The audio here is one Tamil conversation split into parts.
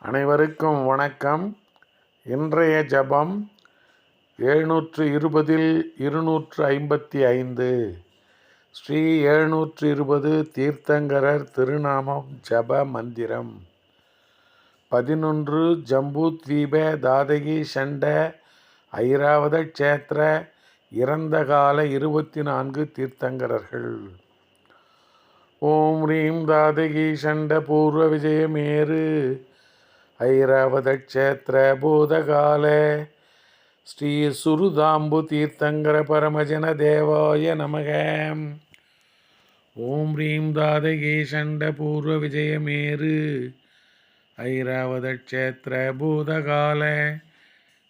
அனைவருக்கும் வணக்கம். இன்றைய ஜபம் எழுநூற்று இருபதில் இருநூற்று ஐம்பத்தி ஐந்து ஸ்ரீ எழுநூற்று இருபது தீர்த்தங்கரர் திருநாமம் ஜப மந்திரம். பதினொன்று ஜம்பு தீப தாதகி சண்ட ஐராவத க்ஷேத்திர இறந்த கால இருபத்தி நான்கு தீர்த்தங்கரர்கள். ஓம் ரீம் தாதகி சண்ட பூர்வ விஜயமேறு. ஐராவதக்ஷேத்திரபூதகாலே ஸ்ரீ சுருதாம்பு தீர்த்தங்கர பரமஜன தேவாய நமக ஓம் ரீம் தாதகே சண்ட பூர்வ விஜயமேரு ஐராவதக்ஷேத்திரபூதகால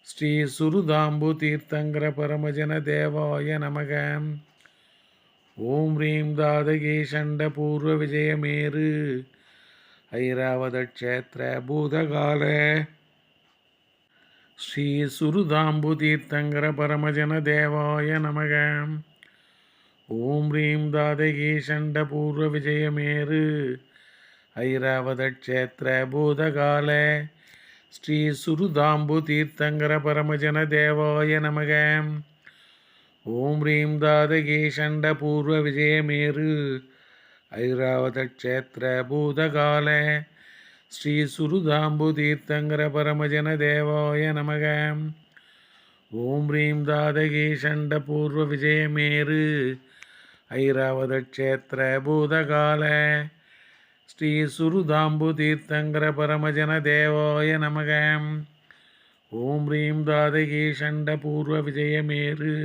ஸ்ரீ சுருதாம்பு தீர்த்தங்கர பரமஜன தேவாய நமக ஓம் ரீம் தாதகே சண்ட பூர்வ விஜயமேரு ஐராவதக்ஷேத்திர பூதகால ஸ்ரீ சுருதாம்பு தீர்த்தங்கர பரமஜன தேவாய நமக. ஓம் ரீம் தாதகி சண்ட பூர்வ விஜயமேரு ஐராவதக்ஷேத்திர பூதகால ஸ்ரீ சுருதாம்பு தீர்த்தங்கர பரமஜன தேவாய நமக. ஓம் ரீம் தாதகி சண்ட விஜயமேரு ஐராவதக்ஷேத்திரபூதகாலே ஸ்ரீ சுருதாம்புதீர்த்தங்கர பரமஜன தேவாய நமக. ஓம் ஹ்ரீம் தாதகி சண்ட பூர்வ விஜயமேரு ஐராவதக்ஷேத்திரபூதகால ஸ்ரீ சுருதாம்புதீர்த்தங்கர பரமஜன தேவாய நமக. ஓம் ஹ்ரீம் தாதகி சண்ட பூர்வ விஜயமேரு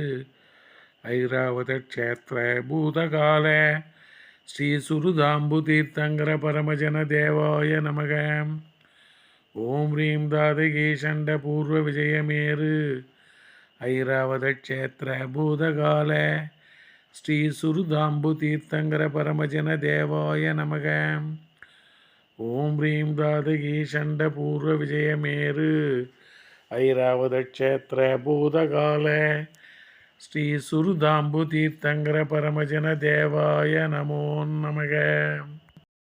ஐராவதக்ஷேத்திரபூதகால ஸ்ரீ சுருதாம்பு தீர்த்தங்கர பரமஜன தேவாய நமக. ஓம் ஹ்ரீம் தாதகே சண்ட பூர்வ விஜயமேரு ஐராவத க்ஷேத்திர பூதகால. ஸ்ரீ சுருதாம்பு தீர்த்தங்கர பரமஜன தேவாய நமக. ஓம் ஹ்ரீம் தாதகே சண்ட பூர்வ விஜயமேரு ஐராவத க்ஷேத்திர பூதகால. శ్రీ సురుదాంబు తీర్థంకర పరమజన దేవాయ నమో. నమగ